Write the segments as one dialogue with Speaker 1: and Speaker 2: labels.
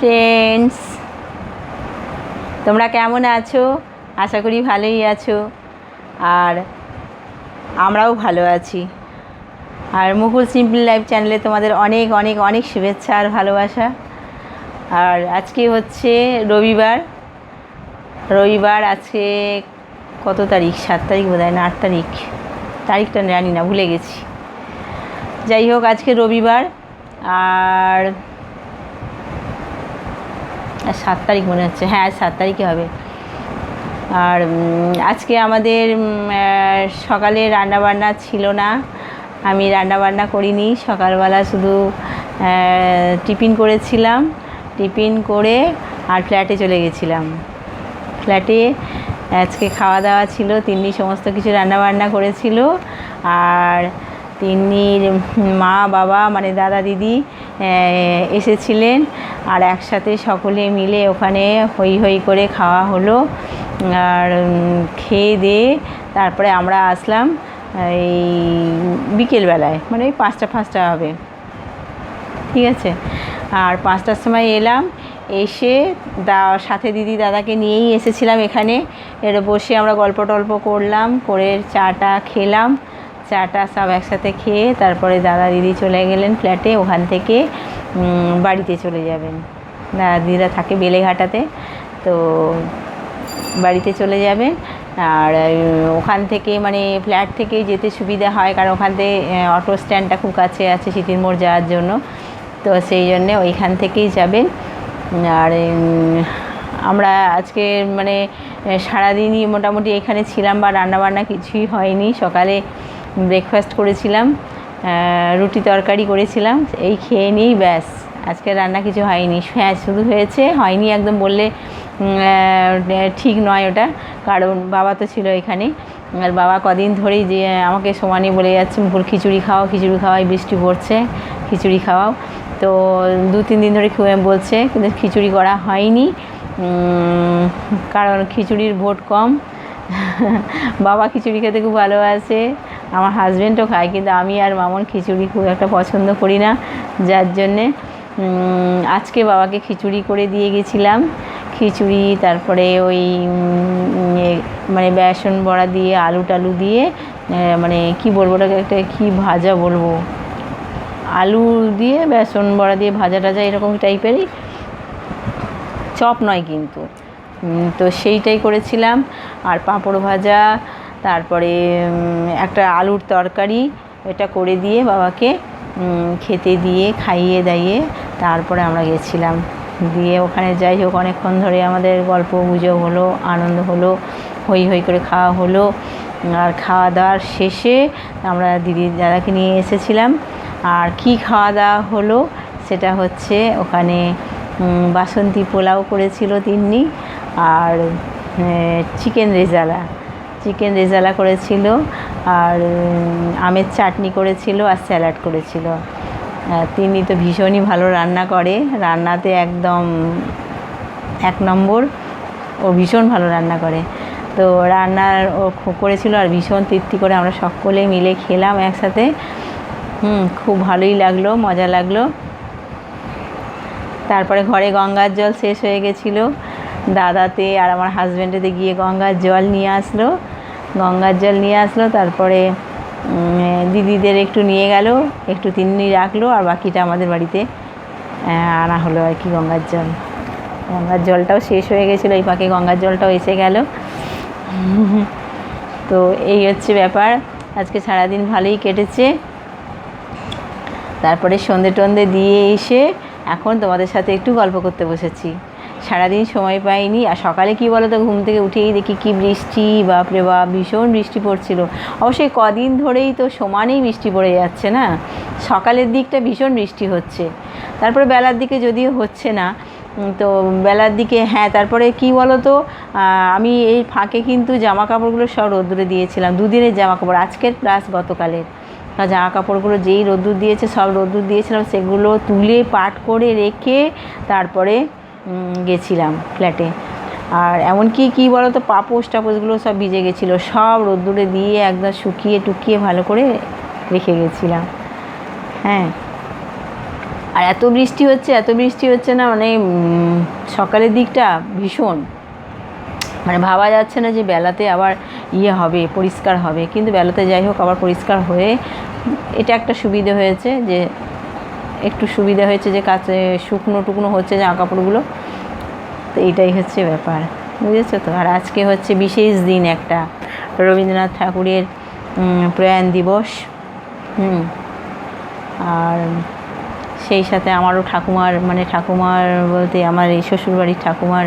Speaker 1: Friends তোমরা কেমন আছো? আশা করি ভালোই আছো। আর আমরাও ভালো আছি। আর মুকুল সিম্পল লাইফ চ্যানেলে তোমাদের অনেক অনেক অনেক শুভেচ্ছা আর ভালোবাসা। আর আজকে হচ্ছে রবিবার। রবিবার আজকে কত তারিখ? সাত তারিখ বোধ না, আট তারিখ। তারিখটা জানি না, ভুলে গেছি। যাই হোক, আজকে রবিবার। আর সাত তারিখ মনে হচ্ছে। হ্যাঁ সাত তারিখে হবে। আর আজকে আমাদের সকালে রান্নাবান্না ছিল না। আমি রান্নাবান্না করিনি। সকালবেলা শুধু টিফিন করেছিলাম। টিফিন করে আর ফ্ল্যাটে চলে গেছিলাম। ফ্ল্যাটে আজকে খাওয়া দাওয়া ছিল। তিন্নি সমস্ত কিছু রান্নাবান্না করেছিল। আর তিন্নির মা, বাবা মানে দাদা, দিদি এসেছিলেন আর একসাথে সকলে মিলে ওখানে হই হই করে খাওয়া হলো আর খেয়ে দিয়ে তারপরে আমরা আসলাম এই বিকেলবেলায় মানে ওই পাঁচটা পাঁচটা হবে। ঠিক আছে? আর পাঁচটার সময় এলাম, এসে দা, সাথে দিদি, দাদাকে নিয়েই এসেছিলাম এখানে। এর বসে আমরা গল্প টল্প করলাম, করে চাটা খেলাম। চাটা সব একসাথে খেয়ে তারপরে দাদা দিদি চলে গেলেন ফ্ল্যাটে, ওখান থেকে বাড়িতে চলে যাবেন। দাদা দিদিরা থাকে বেলেঘাটাতে, তো বাড়িতে চলে যাবেন। আর ওখান থেকে মানে ফ্ল্যাট থেকে যেতে সুবিধা হয়, কারণ ওখান থেকে অটো স্ট্যান্ডটা খুব কাছে আছে সিটির মোড় যাওয়ার জন্য। তো সেই জন্যে ওইখান থেকেই যাবেন। আর আমরা আজকে মানে সারাদিনই মোটামুটি এখানে ছিলাম বা রান্নাবান্না কিছুই হয়নি। সকালে ব্রেকফাস্ট করেছিলাম রুটি তরকারি করেছিলাম, এই খেয়ে নিয়েই ব্যাস। আজকে রান্না কিছু হয়নি হ্যাঁ শুধু হয়েছে, হয়নি একদম বললে ঠিক নয় ওটা, কারণ বাবা তো ছিল এখানে। আর বাবা কদিন ধরেই যে, আমাকে সমানে বলে যাচ্ছে, মুকুল, খিচুড়ি খাও, খিচুড়ি খাওয়াই বৃষ্টি পড়ছে, খিচুড়ি খাওয়াও। তো দু, তিন দিন ধরে বলছে, কিন্তু খিচুড়ি করা হয়নি। কারণ খিচুড়ির ভোট কম। বাবা খিচুড়ি খেতে খুব ভালোবাসে। আমার হাজব্যান্ডও খায়, কিন্তু আমি আর মামন খিচুড়ি খুব একটা পছন্দ করি না। যার জন্যে আজকে বাবাকে খিচুড়ি করে দিয়ে গেছিলাম। খিচুড়ি, তারপরে ওই মানে বেসন বড়া দিয়ে, আলু টালু দিয়ে মানে কি বলব ওটাকে, একটা কী ভাজা বলব? আলু দিয়ে, বেসন বড়া দিয়ে ভাজা টাজা এরকম টাইপেরই। চপ নয় কিন্তু। তো সেইটাই করেছিলাম। আর পাঁপড় ভাজা তারপরে একটা আলুর তরকারি, এটা করে দিয়ে বাবাকে খেতে দিয়ে, খাইয়ে দাইয়ে তারপরে আমরা গেছিলাম। দিয়ে ওখানে যাই হোক, অনেকক্ষণ ধরে আমাদের গল্প গুজব হলো, আনন্দ হলো হই হই করে খাওয়া হলো। আর খাওয়া দাওয়ার শেষে আমরা দিদি দাদাকে নিয়ে এসেছিলাম। আর কি খাওয়া দাওয়া হলো, সেটা হচ্ছে ওখানে বাসন্তী পোলাও করেছিল তিন্নি। আর চিকেন রেজালা। চিকেন রেজালা করেছিল আর আমের চাটনি করেছিল আর স্যালাড করেছিল। তিনি তো ভীষণই ভালো রান্না করে। রান্নাতে একদম এক নম্বর। ও ভীষণ ভালো রান্না করে। তো রান্নার ও করেছিল আর ভীষণ তৃপ্তি করে আমরা সকলে মিলে খেলাম একসাথে। হুম, খুব ভালোই লাগল, মজা লাগল। তারপরে ঘরে গঙ্গার জল শেষ হয়ে গেছিল। দাদাতে আর আমার হাজব্যান্ডেতে গিয়ে গঙ্গার জল নিয়ে আসলো। গঙ্গার জল নিয়ে আসলো, তারপরে দিদিদের একটু নিয়ে গেল, একটু তিন্নি রাখল, আর বাকিটা আমাদের বাড়িতে আনা হলো আর কি গঙ্গার জল। গঙ্গার জলটাও শেষ হয়ে গেছিল, এই ফাঁকে গঙ্গার জলটাও এসে গেল। তো এই হচ্ছে ব্যাপার, আজকে সারাদিন ভালোই কেটেছে। তারপরে সন্ধে টন্ধে দিয়ে এসে এখন তোমাদের সাথে একটু গল্প করতে বসেছি। সারাদিন সময় পাইনি। আর সকালে কি বলো তো ঘুম থেকে উঠেই দেখি কি বৃষ্টি, বাপরে বাপ, ভীষণ বৃষ্টি পড়ছিল। অবশ্যই কদিন ধরেই তো সমানেই বৃষ্টি পড়ে যাচ্ছে না? সকালের দিকটা ভীষণ বৃষ্টি হচ্ছে। তারপরে বেলার দিকে যদিও হচ্ছে না তো বেলার দিকে হ্যাঁ তারপরে কি বলো তো আমি এই ফাঁকে কিন্তু জামা কাপড়গুলো সব রোদ্দুরে দিয়েছিলাম, দুদিনের জামা কাপড় আজকের প্লাস গতকালের। জামা কাপড়গুলো যেই রোদ্দুর দিয়েছে, সব রোদ্দুর দিয়েছিলাম, সেগুলো তুলে পাট করে রেখে তারপরে গেছিলাম ফ্ল্যাটে আর এমনকি কী বলো তো পাপোশ টাপোশগুলো সব ভিজে গেছিল। সব রোদ্দুরে দিয়ে একদম শুকিয়ে টুকিয়ে ভালো করে রেখে গেছিলাম। হ্যাঁ। আর এত বৃষ্টি হচ্ছে, এত বৃষ্টি হচ্ছে না মানে সকালের দিকটা ভীষণ। মানে ভাবা যাচ্ছে না যে বেলাতে আবার ইয়ে হবে, পরিষ্কার হবে। কিন্তু বেলাতে যাই হোক, আবার পরিষ্কার হয়ে এটা একটা সুবিধে হয়েছে যে, একটু সুবিধা হয়েছে যে কাছে শুকনো টুকনো হচ্ছে জামা কাপড়গুলো তো এইটাই হচ্ছে ব্যাপার, বুঝেছ তো? আর আজকে হচ্ছে বিশেষ দিন একটা, রবীন্দ্রনাথ ঠাকুরের প্রয়াণ দিবস, হুম? আর সেই সাথে আমারও ঠাকুমার মানে ঠাকুমার বলতে আমার এই শ্বশুরবাড়ির ঠাকুমার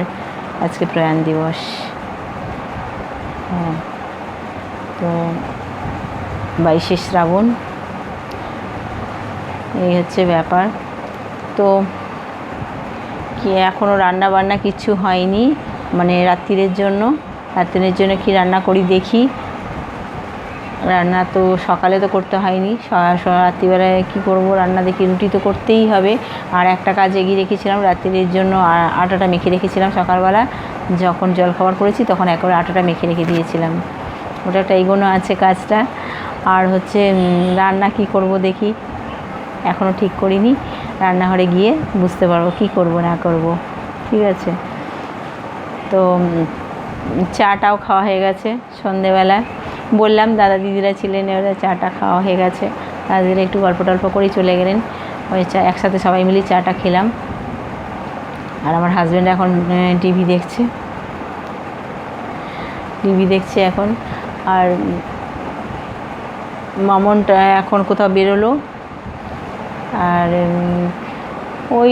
Speaker 1: আজকে প্রয়াণ দিবস হ্যাঁ। তো বাইশে শ্রাবণ, এই হচ্ছে ব্যাপার। তো কি এখনও রান্না বান্না কিছু হয়নি? মানে রাত্রিরের জন্য। রাত্রিরের জন্য কি রান্না করি দেখি। রান্না তো সকালে তো করতে হয়নি। রাত্রিবেলায় কী করব? রান্না দেখি রুটি তো করতেই হবে। আর একটা কাজ এগিয়ে রেখেছিলাম রাত্রির জন্য আটাটা মেখে রেখেছিলাম সকালবেলা। যখন জলখাবার করেছি তখন একবারে আটাটা মেখে রেখে দিয়েছিলাম। ওটা একটা এগোনো আছে কাজটা। আর হচ্ছে রান্না কি করব দেখি। এখনও ঠিক করিনি। রান্নাঘরে গিয়ে বুঝতে পারব কি করব, না করব। ঠিক আছে? তো চাটাও খাওয়া হয়ে গেছে সন্ধেবেলায়। বললাম, দাদা দিদিরা ছিলেন, এবারে চাটা খাওয়া হয়ে গেছে। দাদিরা একটু গল্প টল্প করেই চলে গেলেন। ওই চা, একসাথে সবাই মিলে চাটা খেলাম। আর আমার হাজব্যান্ড এখন টিভি দেখছে। টিভি দেখছে এখন। আর, মামনটা এখন কোথাও বেরোলো। আর ওই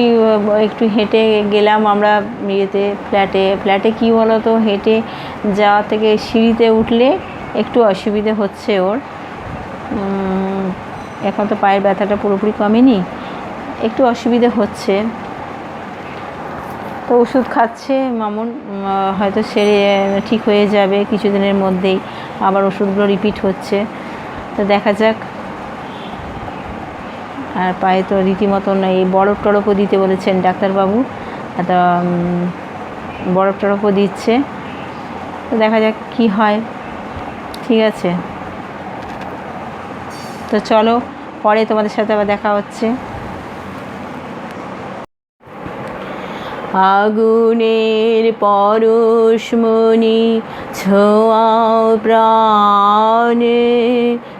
Speaker 1: একটু হেঁটে গেলাম আমরা ইয়েতে ফ্ল্যাটে ফ্ল্যাটে কী বলো তো হেঁটে যাওয়া থেকে সিঁড়িতে উঠলে একটু অসুবিধে হচ্ছে ওর। এখন তো পায়ের ব্যথাটা পুরোপুরি কমেনি। একটু অসুবিধে হচ্ছে। তো ওষুধ খাচ্ছে মামুন হয়তো সেরে, ঠিক হয়ে যাবে কিছুদিনের মধ্যেই। আবার ওষুধগুলো রিপিট হচ্ছে। তো দেখা যাক। আর পায়ে তো রীতিমতন এই বরফ টরফও দিতে বলেছেন ডাক্তারবাবু। তো বরফ টরফও দিচ্ছে। তো দেখা যাক কি হয়। ঠিক আছে। তো চলো, পরে তোমাদের সাথে আবার দেখা হচ্ছে। আগুনের পরশমণি ছোঁয়াও প্রাণে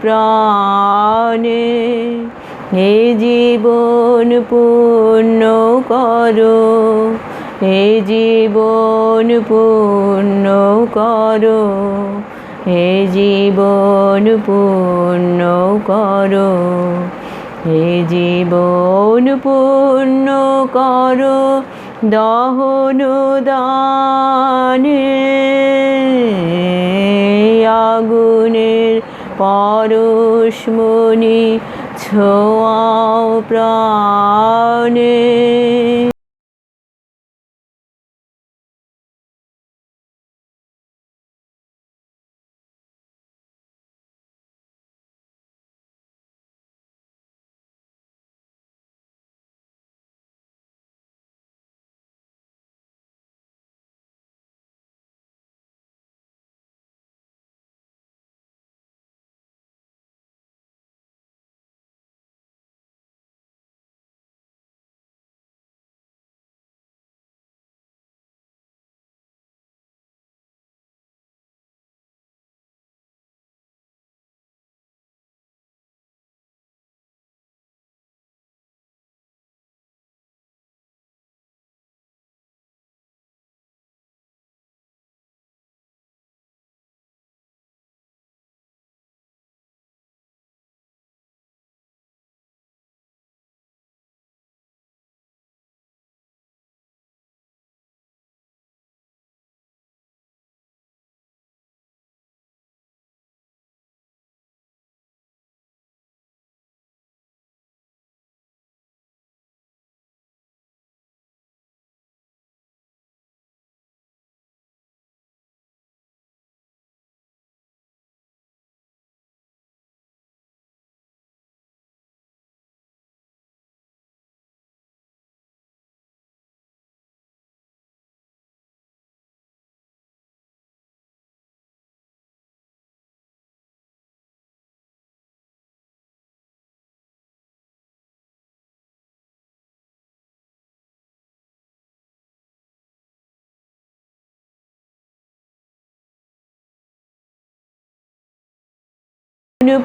Speaker 1: প্রাণে হে জীবন পূর্ণ করো, হে জীবন পূর্ণ করো, হে জীবন পূর্ণ করো, হে জীবন পূর্ণ করো, দহন দানে আগুনের পরশমণি ছোঁয়াও প্রাণে।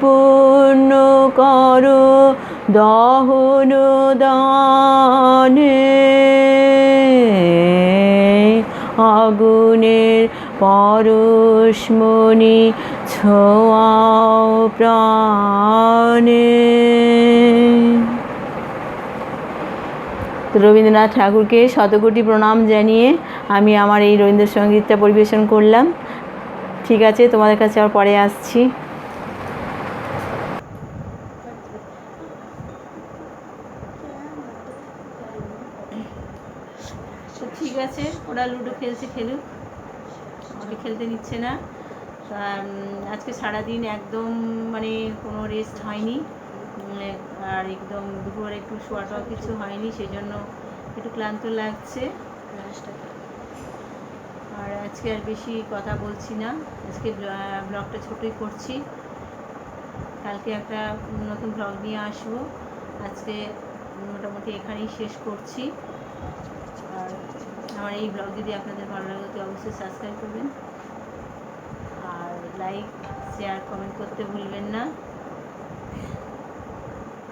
Speaker 1: পূর্ণ করো, দহন দানে। আগুনের পরশমণি ছোঁয়াও প্রাণে। রবীন্দ্রনাথ ঠাকুরকে শতকোটি প্রণাম জানিয়ে আমি আমার এই রবীন্দ্রসঙ্গীতটা পরিবেশন করলাম। ঠিক আছে, তোমাদের কাছে আবার পরে আসছি। তো ঠিক আছে, ওরা লুডো খেলছে, খেলুক। আমাকে খেলতে নিচ্ছে না। আজকে সারাদিন একদম মানে কোনো রেস্ট হয়নি। আর একদম দুপুরে একটু শোয়াটাও কিছু হয়নি সেই জন্য একটু ক্লান্ত লাগছে। আর আজকে আর বেশি কথা বলছি না। আজকে ব্লগটা ছোটোই করছি। কালকে একটা নতুন ব্লগ নিয়ে আসব। আজকে মোটামুটি এখানেই শেষ করছি। আর আমার এই ব্লগ যদি আপনাদের ভালো লাগে, তো অবশ্যই সাবস্ক্রাইব করবেন। আর লাইক শেয়ার কমেন্ট করতে ভুলবেন না।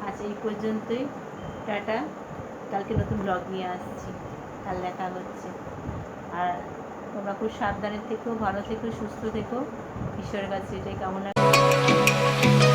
Speaker 1: আজ এই পর্যন্তই। টাটা। কালকে নতুন ব্লগ নিয়ে আসছি। কাল দেখা হচ্ছে। আর তোমরা খুব সাবধানে থেকো, ভালো থেকো, সুস্থ থেকো। ঈশ্বরের কাছে এটাই কামনা।